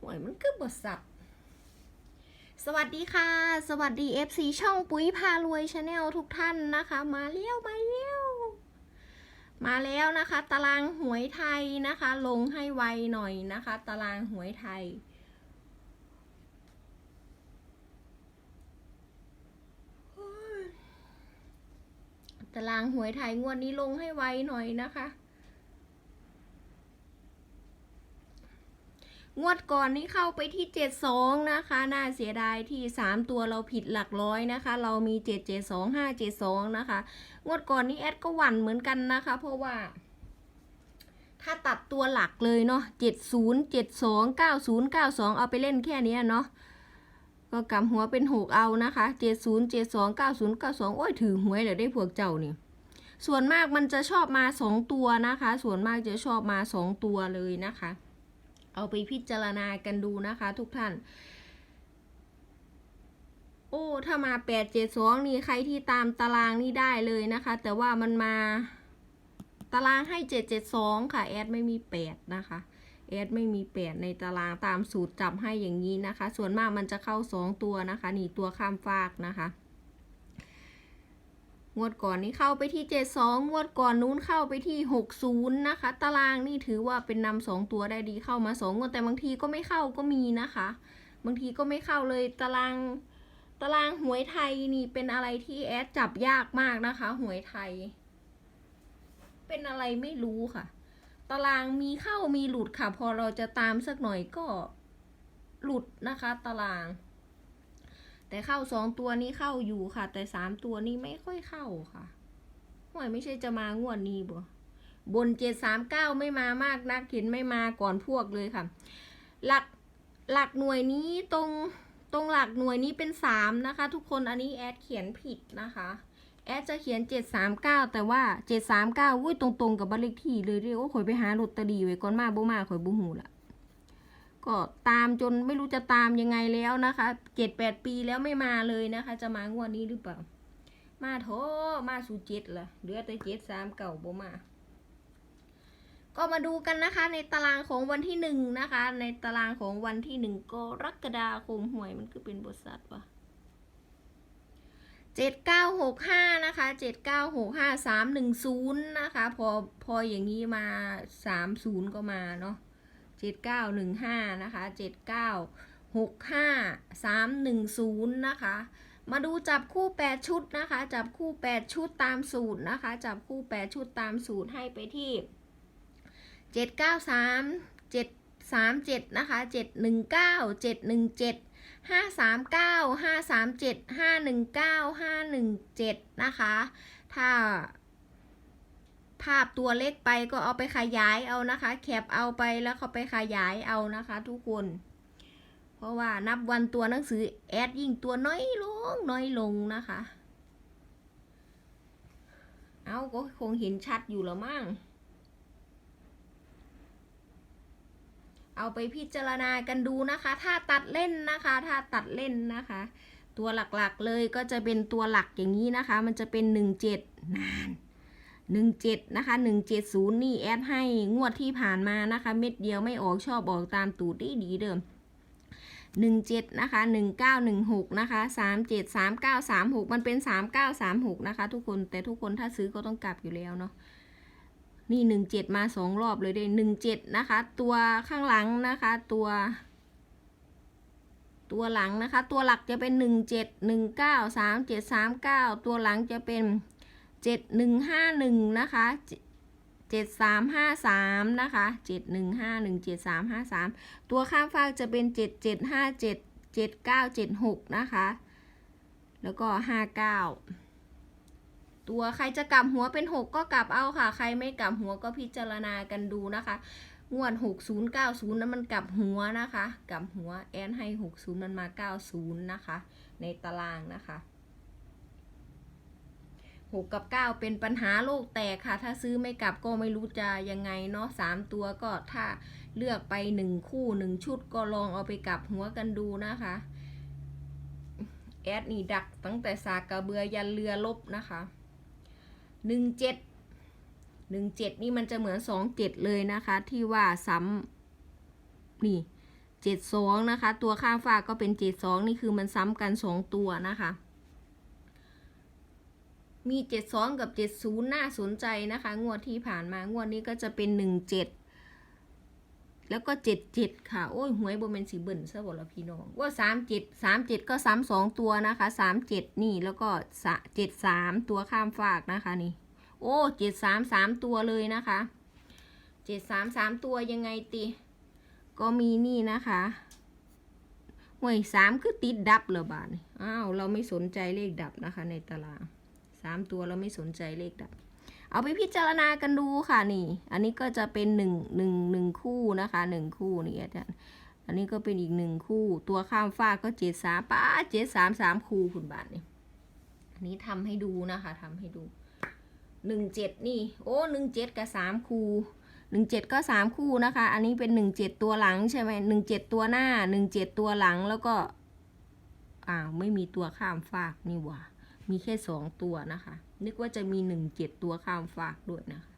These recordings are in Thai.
หวยมันก็บทสับ สวัสดีค่ะ สวัสดี FC ช่องปุ๋ยพารวยชาแนลทุกท่านนะคะ มาเลี้ยวมาเลี้ยว มาแล้วนะคะ ตารางหวยไทยนะคะ ลงให้ไวหน่อยนะคะ ตารางหวยไทยตารางหวยไทยงวดนี้ลงให้ไวหน่อยนะคะ งวดก่อนนี้เข้าไปที่เจ็ดสองนะคะ น่าเสียดายที่สามตัวเราผิดหลักร้อยนะคะ เรามีเจ็ดเจ็ดสองห้าเจ็ดสองนะคะ งวดก่อนนี้แอดก็หวั่นเหมือนกันนะคะ เพราะว่า ถ้าตัดตัวหลักเลยเนาะเจ็ดศูนย์เจ็ดสองเก้าศูนย์เก้าสองเอาไปเล่นแค่นี้เนาะ ก็กำหัวเป็นหกเอานะคะเจ็ดศูนย์เจ็ดสองเก้าศูนย์เก้าสองโอ้ยถือหวยเดี๋ยวได้พวกเจ้านี่ส่วนมากมันจะชอบมาสองตัวนะคะ ส่วนมากจะชอบมาสองตัวเลยนะคะ เอาไปพิจารณากันดูนะคะทุกท่าน โอ้ ถ้ามาแปดเจ็ดสองนี่ใครที่ตามตารางนี่ได้เลยนะคะ แต่ว่ามันมาตารางให้เจ็ดเจ็ดสองค่ะ แอดไม่มีแปดนะคะแอดไม่มีแปดในตารางตามสูตรจับให้อย่างนี้นะคะ ส่วนมากมันจะเข้าสองตัวนะคะ นี่ตัวข้ามฟากนะคะ งวดก่อนนี้เข้าไปที่เจสองงวดก่อนนู้นเข้าไปที่หกศูนย์นะคะ ตารางนี่ถือว่าเป็นนำสองตัวได้ดีเข้ามาสองงวดแต่บางทีก็ไม่เข้าก็มีนะคะ บางทีก็ไม่เข้าเลยตาราง ตารางหวยไทยนี่เป็นอะไรที่แอดจับยากมากนะคะ หวยไทย เป็นอะไรไม่รู้ค่ะ ตารางมีเข้ามีหลุดค่ะ พอเราจะตามสักหน่อยก็หลุดนะคะ ตาราง แต่เข้าสองตัวนี้เข้าอยู่ค่ะ แต่สามตัวนี้ไม่ค่อยเข้าค่ะหวยไม่ใช่จะมางวดนี้บ่บนเจ็ดสามเก้าไม่มามากนักเห็นไม่มาก่อนพวกเลยค่ะ หลักหลักหน่วยนี้ตรงตรงหลักหน่วยนี้เป็นสามนะคะ ทุกคนอันนี้แอดเขียนผิดนะคะแอดจะเขียน 739 แต่ว่า 739วุ้ยตรงๆกับบ้านเลขที่เลยเรียกว่าข่อยไปหาลอตเตอรี่ไว้ก่อนมาบ่มาข่อยบ่หูละ ก็ตามจนไม่รู้จะตามยังไงแล้วนะคะ7-8ปีแล้วไม่มาเลยนะคะ จะมางวดนี้หรือเปล่า มาโถมาสู่เจ็ดละเหลือแต่เจ็ดสามเก่าบ่มา ก็มาดูกันนะคะ ในตารางของวันที่หนึ่งนะคะ ในตารางของวันที่หนึ่งกรกฎาคมหวยมันคือเป็นบทสัตว์วะเจ็ดเก้าหกห้านะคะเจ็ดเก้าหกห้าสามหนึ่งศูนย์นะคะ พอพออย่างนี้มาสามศูนย์ก็มาเนาะ เจ็ดเก้าหนึ่งห้านะคะเจ็ดเก้าหกห้าสามหนึ่งศูนย์นะคะ มาดูจับคู่แปดชุดนะคะ จับคู่แปดชุดตามสูตรนะคะ จับคู่แปดชุดตามสูตรให้ไปที่เจ็ดเก้าสามเจ็ดสามเจ็ดนะคะเจ็ดหนึ่งเก้าเจ็ดหนึ่งเจ็ดห้าสามเก้าห้าสามเจ็ดห้าหนึ่งเก้าห้าหนึ่งเจ็ดนะคะ ถ้า ภาพตัวเล็กไปก็เอาไปขยายเอานะคะ แคปเอาไปแล้วเขาไปขยายเอานะคะ ทุกคน เพราะว่านับวันตัวหนังสือแอดยิ่งตัวน้อยลงน้อยลงนะคะ เอาก็คงเห็นชัดอยู่แล้วมั้งเอาไปพิจารณากันดูนะคะ ถ้าตัดเล่นนะคะ ถ้าตัดเล่นนะคะ ตัวหลักๆเลยก็จะเป็นตัวหลักอย่างนี้นะคะ มันจะเป็นหนึ่งเจ็ดนาน หนึ่งเจ็ดนะคะหนึ่งเจ็ดศูนย์นี่แอดให้งวดที่ผ่านมานะคะ เม็ดเดียวไม่ออกชอบออกตามตูดดีดีเดิมหนึ่งเจ็ดนะคะหนึ่งเก้าหนึ่งหกนะคะสามเจ็ดสามเก้าสามหกมันเป็นสามเก้าสามหกนะคะ ทุกคนแต่ทุกคนถ้าซื้อก็ต้องกลับอยู่แล้วเนาะนี่หนึ่งเจ็ดมาสองรอบเลยเด้หนึ่งเจ็ดนะคะ ตัวข้างหลังนะคะ ตัวตัวหลังนะคะ ตัวหลักจะเป็นหนึ่งเจ็ดหนึ่งเก้าสามเจ็ดสามเก้าตัวหลังจะเป็น เจ็ดหนึ่งห้าหนึ่งนะคะเจ็ดสามห้าสามนะคะเจ็ดหนึ่งห้าหนึ่งเจ็ดสามห้าสามตัวข้ามฟากจะเป็นเจ็ดเจ็ดห้าเจ็ดเจ็ดเก้าเจ็ดหกนะคะ แล้วก็ห้าเก้าตัวใครจะกลับหัวเป็น6ก็กลับเอาค่ะ ใครไม่กลับหัวก็พิจารณากันดูนะคะ งวด60 90นั้นมันกลับหัวนะคะ กลับหัวแอนให้60มันมา90นะคะ ในตารางนะคะ 6กับ9เป็นปัญหาโลกแตกค่ะ ถ้าซื้อไม่กลับก็ไม่รู้จะยังไงเนาะ3ตัวก็ถ้าเลือกไป1คู่1ชุดก็ลองเอาไปกลับหัวกันดูนะคะแอดนี่ดักตั้งแต่สากระเบือยันเรือลบนะคะหนึ่งเจ็ดหนึ่งเจ็ดนี่มันจะเหมือนสองเจ็ดเลยนะคะ ที่ว่าซ้ำนี่เจ็ดสองนะคะ ตัวข้างฝากก็เป็นเจ็ดสองนี่คือมันซ้ำกันสองตัวนะคะ มีเจ็ดสองกับเจ็ดศูนย์น่าสนใจนะคะ งวดที่ผ่านมางวดนี้ก็จะเป็นหนึ่งเจ็ดแล้วก็เจ็ดเจ็ดค่ะ โอ้ยหวยโบเมนสีเบิ่นซะบ่ละพี่น้องว่าสามเจ็ดสามเจ็ดก็ซ้ำสองตัวนะคะสามเจ็ดนี่แล้วก็เจ็ดสามตัวข้ามฝากนะคะนี่ โอ้เจ็ดสามสามตัวเลยนะคะเจ็ดสามสามตัวยังไงติ ก็มีนี่นะคะหวยสามคือติดดับเหรอบาทนี่อ้าว เราไม่สนใจเลขดับนะคะในตารางามตัวเราไม่สนใจเลขดับ เอาไปพิจารณากันดูค่ะนี่ อันนี้ก็จะเป็นหนึ่งหนึ่งหนึ่งคู่นะคะหนึ่งคู่นี่อาจารย์อันนี้ก็เป็นอีกหนึ่งคู่ ตัวข้ามฟากก็เจ็ดสามป้าเจ็ดสามสามคู่คุณบาทนี่อันนี้ทำให้ดูนะคะทำให้ดูหนึ่งเจ็ดนี่ โอ้หนึ่งเจ็ดกับสามคู่หนึ่งเจ็ดก็สามคู่นะคะ อันนี้เป็นหนึ่งเจ็ดตัวหลังใช่ไหมหนึ่งเจ็ดตัวหน้าหนึ่งเจ็ดตัวหลังแล้วก็อ้าวไม่มีตัวข้ามฟากนี่หว่า มีแค่สองตัวนะคะ นึกว่าจะมีหนึ่งเจ็ดตัวข้ามฝากด้วยนะคะ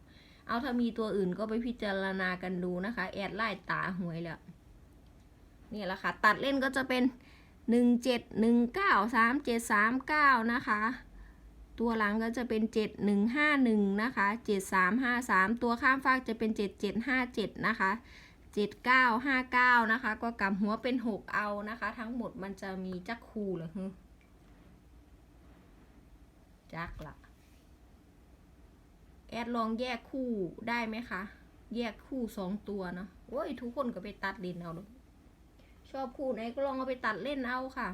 เอาถ้ามีตัวอื่นก็ไปพิจารณากันดูนะคะ แอดไล่ตาหวยแล้วนี่แหละค่ะ ตัดเล่นก็จะเป็นหนึ่งเจ็ดหนึ่งเก้าสามเจ็ดสามเก้านะคะ ตัวหลังก็จะเป็นเจ็ดหนึ่งห้าหนึ่งนะคะเจ็ดสามห้าสามตัวข้ามฟากจะเป็นเจ็ดเจ็ดห้าเจ็ดนะคะเจ็ดเก้าห้าเก้านะคะ ก็กำหัวเป็นหกเอานะคะ ทั้งหมดมันจะมีจักคูเหรอฮึ จักละแอดลองแยกคู่ได้ไหมคะ แยกคู่สองตัวเนาะโอ้ยทุกคนก็ไปตัดเล่นเอาเลยชอบคู่ไหนก็ลองเอาไปตัดเล่นเอาค่ะ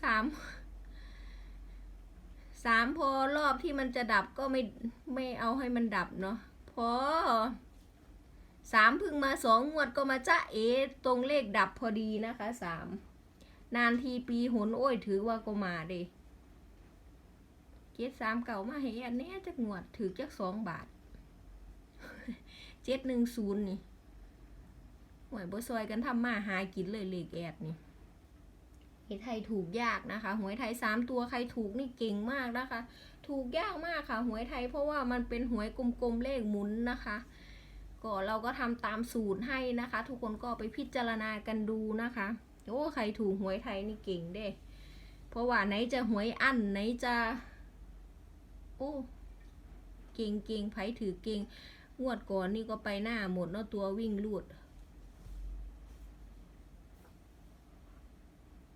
สาม สามพอรอบที่มันจะดับก็ไม่ไม่เอาให้มันดับเนาะพอ สามพึ่งมาสองงวดก็มาจ้าเอตรงเลขดับพอดีนะคะสามนานทีปีหนโอ้ยถือว่าก็มาเดเจ็ดสามเก่ามาให้อันนี้จักงวดถือจักสองบาทเจ็ดหนึ่งศูนย์นี่หวยบซอยกันทำมาหากินเลยเลขแอดนี่เฮ็ดไทยถูกยากนะคะ หวยไทยสามตัวใครถูกนี่เก่งมากนะคะ ถูกยากมากค่ะ หวยไทยเพราะว่ามันเป็นหวยกลมๆเลขหมุนนะคะ ก็เราก็ทำตามสูตรให้นะคะ ทุกคนก็ไปพิจารณากันดูนะคะโอ้ใครถูกหวยไทยนี่เก่งเด้ เพราะว่าไหนจะหวยอั้นไหนจะโอ้เก่งเก่งไผถือเก่งงวดก่อนนี่ก็ไปหน้าหมดเนาะตัววิ่งลูด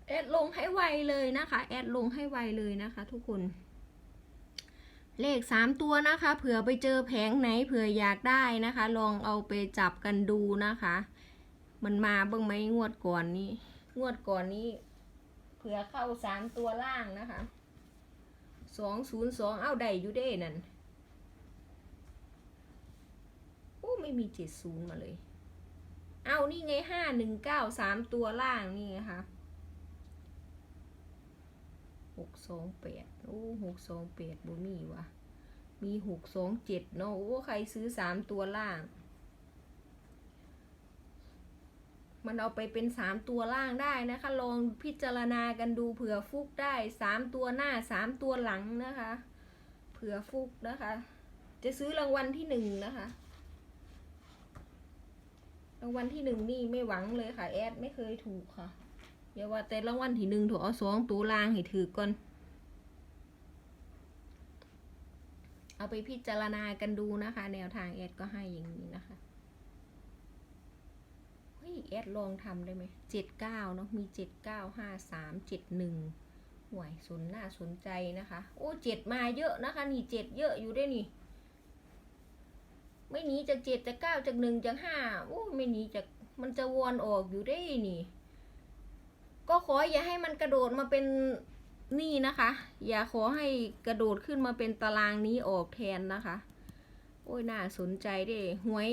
แอดลงให้ไวเลยนะคะ แอดลงให้ไวเลยนะคะ ทุกคน เลขสามตัวนะคะเผื่อไปเจอแผงไหนเผื่ออยากได้นะคะ ลองเอาไปจับกันดูนะคะ มันมาบ้างไหมงวดก่อนนี้ งวดก่อนนี้เผื่อเข้าสามตัวล่างนะคะสองศูนย์สองเอาได้อยู่เด้นั่นโอ้ไม่มีเจ็ดศูนย์มาเลย เอานี่ไงห้าหนึ่งเก้าสามตัวล่างนี่ไงคะ หกสองแปดโอ้หกสองแปดบ่มีวะมีหกสองเจ็ดเนาะโอ้ใครซื้อสามตัวล่าง มันเอาไปเป็นสามตัวล่างได้นะคะ ลองพิจารณากันดูเผื่อฟุกได้สามตัวหน้าสามตัวหลังนะคะ เผื่อฟุกนะคะ จะซื้อรางวัลที่หนึ่งนะคะรางวัลที่หนึ่งนี่ไม่หวังเลยค่ะ แอดไม่เคยถูกค่ะ อย่าว่าแต่รางวัลที่หนึ่งถูกเอาสองตัวล่างให้ถือก่อน เอาไปพิจารณากันดูนะคะ แนวทางแอดก็ให้อย่างนี้นะคะเฮ้ยแอดลองทำได้ไหมเจ็ดเก้าเนาะมีเจ็ดเก้าห้าสามเจ็ดหนึ่งห่วยสนน่าสนใจนะคะ โอ้เจ็ดมาเยอะนะคะ นี่เจ็ดเยอะอยู่ด้วยนี่ ไม่หนีจากเจ็ดจากเก้าจากหนึ่งจากห้าโอ้ไม่หนีจากมันจะวนออกอยู่ได้นี่ ก็ขออย่าให้มันกระโดดมาเป็นนี่นะคะ อย่าขอให้กระโดดขึ้นมาเป็นตารางนี้ออกแทนนะคะ โอ้ยน่าสนใจด้หวย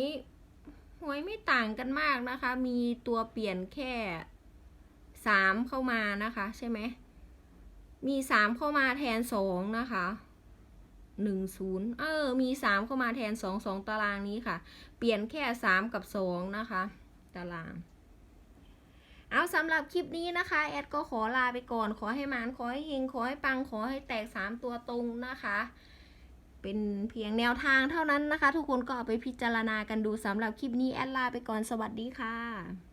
หวยไม่ต่างกันมากนะคะ มีตัวเปลี่ยนแค่สามเข้ามานะคะ ใช่ไหมมีสามเข้ามาแทนสองนะคะหนึ่งศูนย์เออ มีสามเข้ามาแทนสองสองตารางนี้ค่ะ เปลี่ยนแค่สามกับสองนะคะ ตาราง เอาสำหรับคลิปนี้นะคะ แอดก็ขอลาไปก่อน ขอให้หมานขอให้เฮงขอให้ปังขอให้แตกสามตัวตรงนะคะ เป็นเพียงแนวทางเท่านั้นนะคะ ทุกคนก็เอาไปพิจารณากันดูสำหรับคลิปนี้แอดลาไปก่อนสวัสดีค่ะ